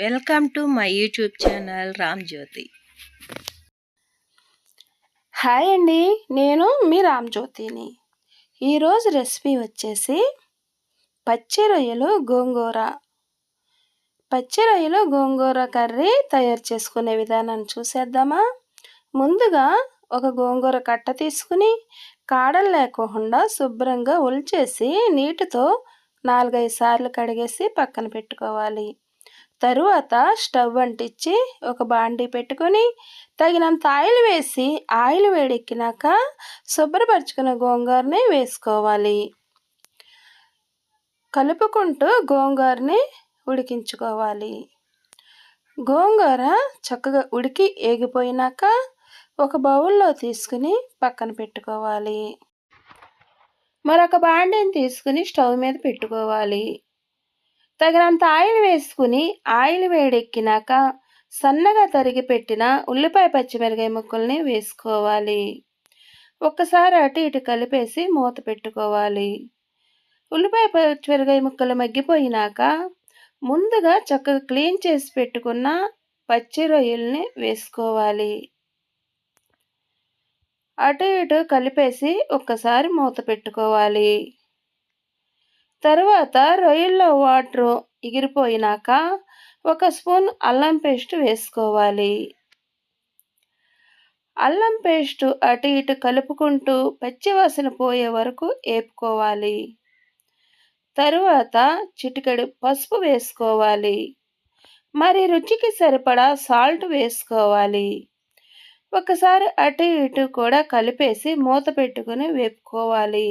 Welcome to my YouTube channel Ram Jyothi. Hi అండి నేను మీ రామ్ జ్యోతిని. ఈరోజు రెసిపీ వచ్చేసి పచ్చి రొయ్యలు గోంగూర. పచ్చి రొయ్యలు గోంగూర కర్రీ తయారు చేసుకునే విధానాన్ని చూసేద్దామా? ముందుగా ఒక గోంగూర కట్ట తీసుకుని కాడలు లేకుండా శుభ్రంగా ఉల్చేసి నీటితో నాలుగైదు సార్లు కడిగేసి పక్కన పెట్టుకోవాలి. తరువాత స్టవ్ అంటించి ఒక బాండీ పెట్టుకొని తగినంత ఆయిల్ వేసి ఆయిల్ వేడెక్కినాక శుభ్రపరచుకున్న గోంగూరని వేసుకోవాలి. కలుపుకుంటూ గోంగూరని ఉడికించుకోవాలి. గోంగూర చక్కగా ఉడికి ఏగిపోయినాక ఒక బౌల్లో తీసుకుని పక్కన పెట్టుకోవాలి. మరొక బాండీని తీసుకుని స్టవ్ మీద పెట్టుకోవాలి. తగినంత ఆయిల్ వేసుకుని ఆయిల్ వేడెక్కినాక సన్నగా తరిగి పెట్టిన ఉల్లిపాయ పచ్చిమిరకాయ ముక్కల్ని వేసుకోవాలి. ఒక్కసారి అటు ఇటు కలిపేసి మూత పెట్టుకోవాలి. ఉల్లిపాయ పచ్చిమిరకాయ ముక్కలు మగ్గిపోయినాక ముందుగా చక్కగా క్లీన్ చేసి పెట్టుకున్న పచ్చి రొయ్యల్ని వేసుకోవాలి. అటు ఇటు కలిపేసి ఒక్కసారి మూత పెట్టుకోవాలి. తర్వాత రొయ్యల్లో వాటర్ ఎగిరిపోయినాక ఒక స్పూన్ అల్లం పేస్ట్ వేసుకోవాలి. అల్లం పేస్ట్ అటు ఇటు కలుపుకుంటూ పచ్చివాసన పోయే వరకు వేపుకోవాలి తరువాత చిటికెడు పసుపు వేసుకోవాలి. మరి రుచికి సరిపడా సాల్ట్ వేసుకోవాలి. ఒకసారి అటు ఇటు కూడా కలిపేసి మూత పెట్టుకుని వేపుకోవాలి.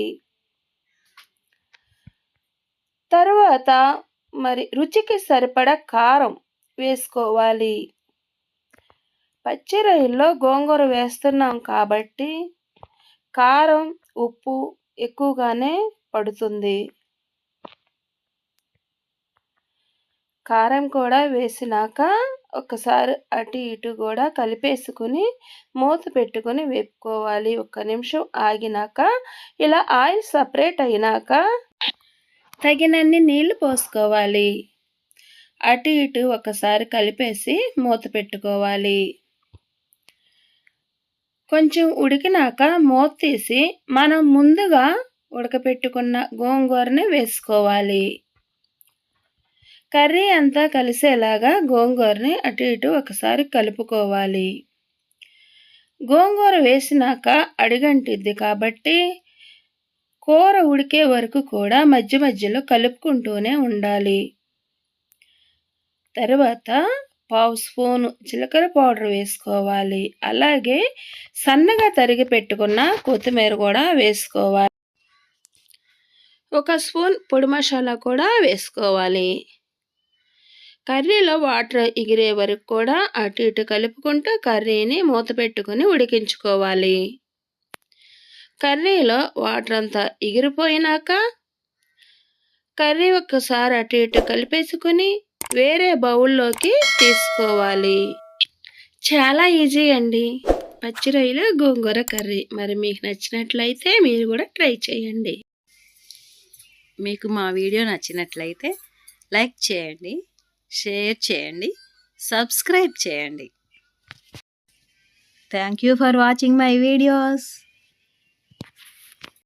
తర్వాత మరి రుచికి సరిపడ కారం వేసుకోవాలి. పచ్చి రొయ్యల్లో గోంగూర వేస్తున్నాం కాబట్టి కారం ఉప్పు ఎక్కువగానే పడుతుంది. కారం కూడా వేసినాక ఒకసారి అటు ఇటు కూడా కలిపేసుకుని మూత పెట్టుకుని వేపుకోవాలి. ఒక్క నిమిషం ఆగినాక ఇలా ఆయిల్ సపరేట్ అయినాక తగినన్ని నీళ్ళు పోసుకోవాలి. అటు ఇటు ఒకసారి కలిపేసి మూత పెట్టుకోవాలి. కొంచెం ఉడికినాక మూత తీసి మనం ముందుగా ఉడకపెట్టుకున్న గోంగూరని వేసుకోవాలి. కర్రీ అంతా కలిసేలాగా గోంగూరని అటు ఇటు ఒకసారి కలుపుకోవాలి. గోంగూర వేసినాక అడిగంటిద్ది కాబట్టి కూర ఉడికే వరకు కూడా మధ్య మధ్యలో కలుపుకుంటూనే ఉండాలి. తర్వాత పావు స్పూను జీలకర్ర పౌడర్ వేసుకోవాలి. అలాగే సన్నగా తరిగి పెట్టుకున్న కొత్తిమీర కూడా వేసుకోవాలి. ఒక స్పూన్ పొడి మసాలా కూడా వేసుకోవాలి. కర్రీలో వాటర్ ఎగిరే వరకు కూడా అటు ఇటు కలుపుకుంటూ కర్రీని మూత పెట్టుకుని ఉడికించుకోవాలి. కర్రీలో వాటర్ అంతా ఎగిరిపోయినాక కర్రీ ఒక్కసారి అటు ఇటు కలిపేసుకుని వేరే బౌల్లోకి తీసుకోవాలి. చాలా ఈజీ అండి. పచ్చి రొయ్యలు గోంగూర కర్రీ. మరి మీకు నచ్చినట్లయితే మీరు కూడా ట్రై చేయండి. మీకు మా వీడియో నచ్చినట్లయితే లైక్ చేయండి షేర్ చేయండి సబ్స్క్రైబ్ చేయండి. Thank you for watching my videos.